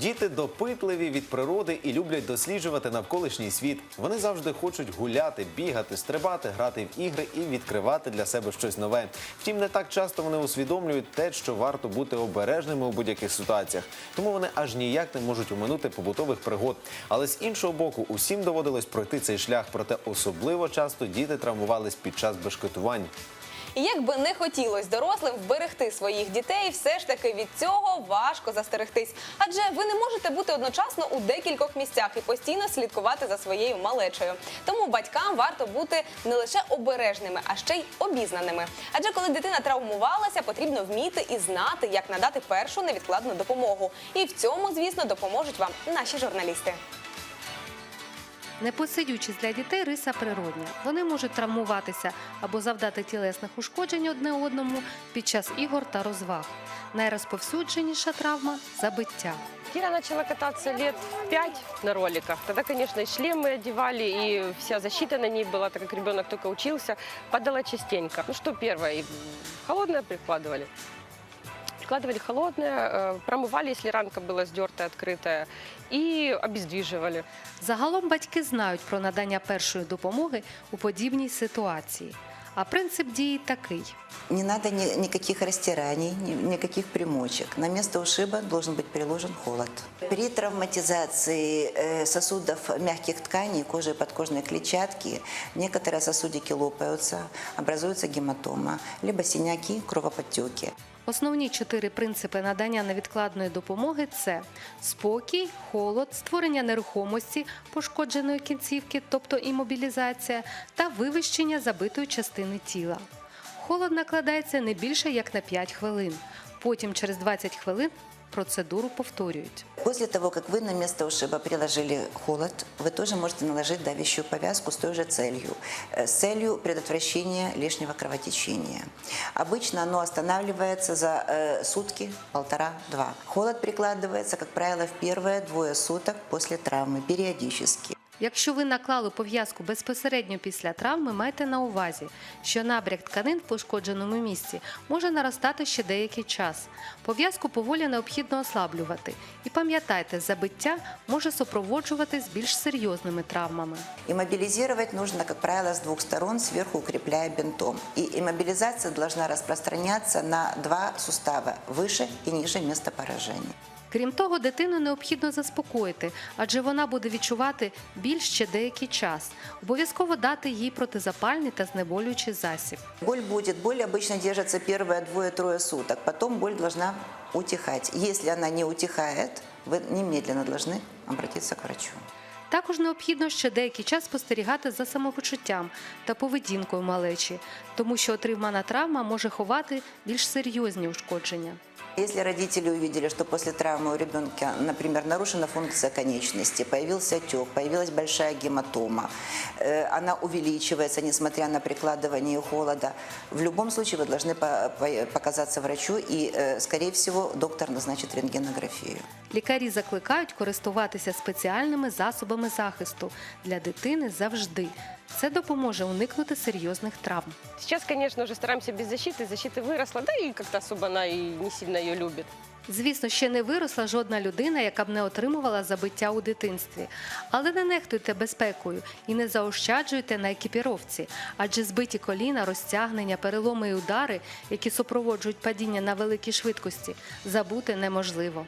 Діти допитливі від природи і люблять досліджувати навколишній світ. Вони завжди хочуть гуляти, бігати, стрибати, грати в ігри і відкривати для себе щось нове. Втім, не так часто вони усвідомлюють те, що варто бути обережними у будь-яких ситуаціях. Тому вони аж ніяк не можуть уминути побутових пригод. Але з іншого боку, усім доводилось пройти цей шлях, проте особливо часто діти травмувались під час бешкетувань. Як би не хотілося дорослим вберегти своїх дітей, все ж таки від цього важко застерегтись. Адже ви не можете бути одночасно у декількох місцях і постійно слідкувати за своєю малечею. Тому батькам варто бути не лише обережними, а ще й обізнаними. Адже коли дитина травмувалася, потрібно вміти і знати, як надати першу невідкладну допомогу. І в цьому, звісно, допоможуть вам наші журналісти. Непосидючість для дітей риса природня. Вони можуть травмуватися або завдати тілесних ушкоджень одне одному під час ігор та розваг. Найрозповсюдженіша травма забиття. Кира начала кататься лет в пять на роликах. Тогда, конечно, и шлемы одевали, и вся защита на ней была, так как ребенок только учился. Падала частенько. Ну что первое? И Холодное прикладывали. Прикладывали холодное, э, промывали, если ранка была сдертая, открытая, и обездвиживали. Загалом батьки знають про надання першої допомоги у подібній ситуації. А принцип дії такий: Не надо ни- никаких растираний, ни- никаких примочек. На место ушиба должен быть приложен холод. При травматизации э, сосудов мягких тканей, кожи и подкожной клетчатки, некоторые сосудики лопаются, образуется гематома, либо синяки, кровоподтеки. Основні чотири принципи надання невідкладної допомоги це спокій, холод, створення нерухомості пошкодженої кінцівки, тобто імобілізація, та вивищення забитої частини тіла. Холод накладається не більше як на 5 хвилин. Потім через 20 хвилин процедуру повторюють. После того, как вы на место ушиба приложили холод, вы тоже можете наложить давящую повязку с той же целью, э, с целью предотвращения лишнего кровотечения. Обычно оно останавливается за э, сутки, полтора-два. Холод прикладывается, как правило, в первые двое суток после травмы, периодически. Якщо ви наклали пов'язку безпосередньо після травми, майте на увазі, що набряк тканин в пошкодженому місці може наростати ще деякий час. Пов'язку поволі необхідно ослаблювати. І пам'ятайте, забиття може супроводжуватись більш серйозними травмами. Иммобилизировать нужно, как правило, с двух сторон, сверху укрепляя бинтом. И иммобилизация должна распространяться на два сустава, выше и ниже места поражения. Крім того, дитину необхідно заспокоїти, адже вона буде відчувати біль ще деякий час. Обов'язково дати їй протизапальний та знеболюючий засіб. Боль будет. Боль обычно держится первые двое-трое суток. Потом боль должна утихать. Если она не утихает, вы немедленно должны обратиться к врачу. Також необхідно ще деякий час спостерігати за самопочуттям та поведінкою малечі, тому що отримана травма може ховати більш серйозні ушкодження. Если родители увидели, что после травмы у ребенка, например, нарушена функция конечности, появился отек, появилась большая гематома, э, она увеличивается, несмотря на прикладывание холода, в любом случае вы должны по- по- показаться врачу и, э, скорее всего, доктор назначит рентгенографию. Лікарі закликають користуватися спеціальними засобами захисту для дитини завжди. Це допоможе уникнути серйозних травм. Сейчас, конечно, уже стараемся без защиты. Защита выросла, да и как-то особо она и не сильно ее любит. Звісно, ще не виросла жодна людина, яка б не отримувала забиття у дитинстві. Але не нехтуйте безпекою і не заощаджуйте на екіпіровці, адже збиті коліна, розтягнення, переломи і удари, які супроводжують падіння на великій швидкості, забути неможливо.